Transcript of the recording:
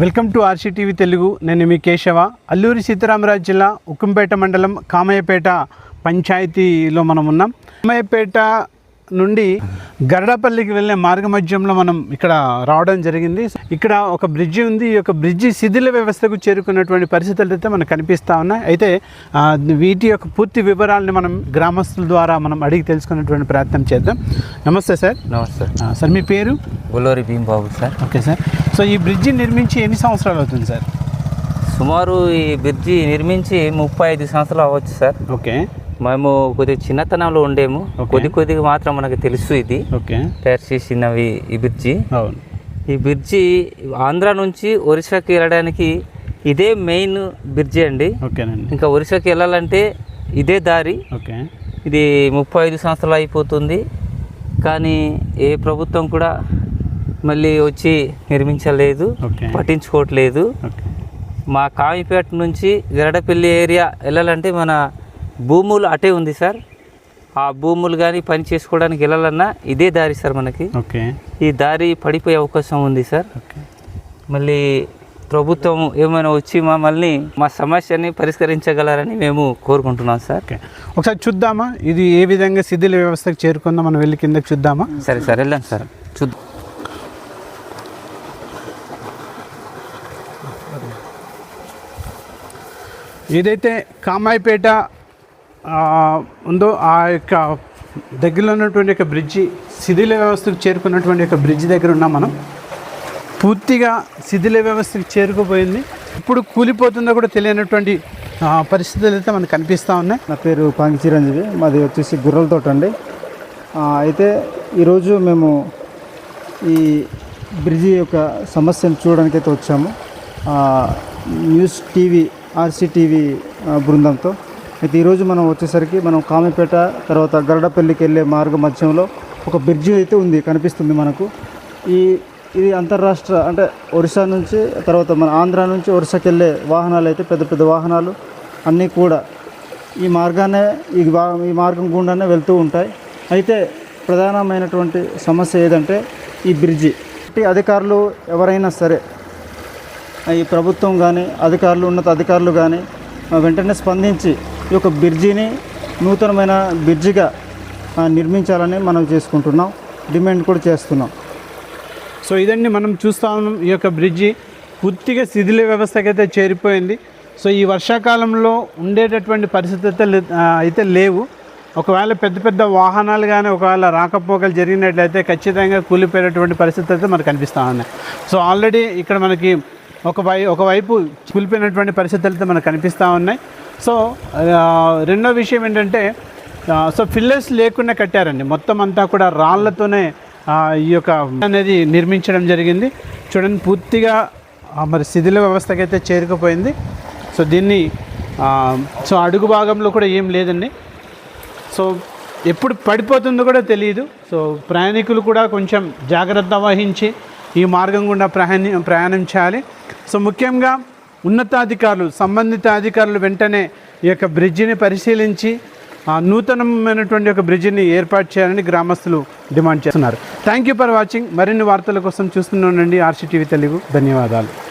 Welcome to RCTV Telugu. నేను మీ కేశవ. అల్లూరి సీతారామరాజు జిల్లా ఉక్కంపేట మండలం కామయ్యపేట పంచాయతీలో మనం ఉన్నాం. కామయ్యపేట నుండి గరడపల్లికి వెళ్ళే మార్గ మధ్యంలో మనం ఇక్కడ రావడం జరిగింది. ఇక్కడ ఒక బ్రిడ్జి ఉంది. ఈ యొక్క బ్రిడ్జి శిథిల వ్యవస్థకు చేరుకున్నటువంటి పరిస్థితులు అయితే మనకు కనిపిస్తూ ఉన్నాయి. అయితే వీటి యొక్క పూర్తి వివరాలని మనం గ్రామస్తుల ద్వారా మనం అడిగి తెలుసుకునేటువంటి ప్రయత్నం చేద్దాం. నమస్తే సార్. నమస్తే. సార్ మీ పేరు? Gulluri Bheembabu sir. Okay sir. So ఈ బ్రిడ్జి నిర్మించి ఎన్ని సంవత్సరాలు అవుతుంది సార్? సుమారు ఈ బ్రిడ్జి నిర్మించి ముప్పై ఐదు సంవత్సరాలు అవ్వచ్చు సార్. ఓకే. మేము కొద్దిగా చిన్నతనంలో ఉండేము. కొద్ది కొద్దిగా మాత్రం మనకు తెలుసు ఇది. ఓకే. తయారు చేసినవి ఈ బ్రిడ్జి. ఈ బ్రిడ్జి ఆంధ్ర నుంచి ఒరిస్సాకి వెళ్ళడానికి ఇదే మెయిన్ బ్రిడ్జి అండి. ఇంకా ఒరిస్సాకి వెళ్ళాలంటే ఇదే దారి. ఓకే. ఇది ముప్పై ఐదు సంవత్సరాలు అయిపోతుంది. కానీ ఏ ప్రభుత్వం కూడా మళ్ళీ వచ్చి నిర్మించలేదు పట్టించుకోవట్లేదు. ఓకే. మా కామిపేట నుంచి గరడపల్లి ఏరియా వెళ్ళాలంటే మన భూములు అటే ఉంది సార్. ఆ భూములు కానీ పని చేసుకోవడానికి వెళ్ళాలన్నా ఇదే దారి సార్ మనకి. ఓకే. ఈ దారి పడిపోయే అవకాశం ఉంది సార్. ఓకే. మళ్ళీ ప్రభుత్వం ఏమైనా వచ్చి మమ్మల్ని మా సమస్యని పరిష్కరించగలరని మేము కోరుకుంటున్నాం సార్. ఓకే. ఒకసారి చూద్దామా? ఇది ఏ విధంగా శిథిల వ్యవస్థకు చేరుకుందాం మనం వెళ్ళి కిందకి చూద్దామా? సరే సార్ వెళ్ళండి సార్. చూద్దాం. ఏదైతే కామాయిపేట ఉందో ఆ యొక్క దగ్గరలో ఉన్నటువంటి యొక్క బ్రిడ్జి శిథిల వ్యవస్థకు చేరుకున్నటువంటి యొక్క బ్రిడ్జి దగ్గర ఉన్నాం మనం. పూర్తిగా శిథిల వ్యవస్థకు చేరుకుపోయింది. ఇప్పుడు కూలిపోతుందో కూడా తెలియనటువంటి పరిస్థితులు అయితే మనకు కనిపిస్తూ ఉన్నాయి. నా పేరు పాంగి చిరంజీవి మాది వచ్చేసి గుర్రలతోట అండి. అయితే ఈరోజు మేము ఈ బ్రిడ్జి యొక్క సమస్యను చూడడానికి అయితే వచ్చాము న్యూస్ టీవీ ఆర్సీటీవీ బృందంతో. అయితే ఈరోజు మనం వచ్చేసరికి మనం కామిపేట తర్వాత గరడపల్లికి వెళ్ళే మార్గ మధ్యంలో ఒక బ్రిడ్జి అయితే ఉంది కనిపిస్తుంది మనకు. ఈ ఇది అంతర్రాష్ట్ర అంటే ఒరిస్సా నుంచి తర్వాత మన ఆంధ్ర నుంచి ఒరిస్సాకి వెళ్ళే వాహనాలు అయితే పెద్ద పెద్ద వాహనాలు అన్నీ కూడా ఈ మార్గానే ఈ ఈ మార్గం గుండానే వెళ్తూ ఉంటాయి. అయితే ప్రధానమైనటువంటి సమస్య ఏదంటే ఈ బ్రిడ్జి. అధికారులు ఎవరైనా సరే ఈ ప్రభుత్వం కానీ అధికారులు ఉన్నత అధికారులు కానీ వెంటనే స్పందించి ఈ యొక్క బ్రిడ్జిని నూతనమైన బ్రిడ్జిగా నిర్మించాలని మనం చేసుకుంటున్నాం. డిమాండ్ కూడా చేస్తున్నాం. సో ఇదండి మనం చూస్తా ఉన్నాం. ఈ యొక్క బ్రిడ్జి పూర్తిగా శిథిల వ్యవస్థకైతే చేరిపోయింది. సో ఈ వర్షాకాలంలో ఉండేటటువంటి పరిస్థితి అయితే లే- అయితే లేవు. ఒకవేళ పెద్ద పెద్ద వాహనాలు కానీ ఒకవేళ రాకపోకలు జరిగినట్లయితే ఖచ్చితంగా కూలిపోయేటటువంటి పరిస్థితి అయితే మనకు కనిపిస్తూ ఉన్నాయి సో ఆల్రెడీ ఇక్కడ మనకి ఒక వై ఒకవైపు కూలిపోయినటువంటి పరిస్థితులతో మనకు కనిపిస్తూ ఉన్నాయి. సో రెండో విషయం ఏంటంటే సో ఫిల్లర్స్ లేకుండా కట్టారండి. మొత్తం అంతా కూడా రాళ్ళతోనే ఈ యొక్క అనేది నిర్మించడం జరిగింది. చూడండి పూర్తిగా మరి శిథిల వ్యవస్థకి అయితే చేరుకుపోయింది. సో దీన్ని సో అడుగు భాగంలో కూడా ఏం లేదండి. సో ఎప్పుడు పడిపోతుందో కూడా తెలియదు సో ప్రయాణికులు కూడా కొంచెం జాగ్రత్త వహించి ఈ మార్గం గుండా ప్రయాణి ప్రయాణం చేయాలి. సో ముఖ్యంగా ఉన్నతాధికారులు సంబంధిత అధికారులు వెంటనే ఈ యొక్క బ్రిడ్జిని పరిశీలించి నూతనమైనటువంటి ఒక బ్రిడ్జిని ఏర్పాటు చేయాలని గ్రామస్తులు డిమాండ్ చేస్తున్నారు. థ్యాంక్ యూ ఫర్ వాచింగ్ మరిన్ని వార్తల కోసం చూస్తున్నానండి ఆర్సీటీవీ తెలుగు. ధన్యవాదాలు.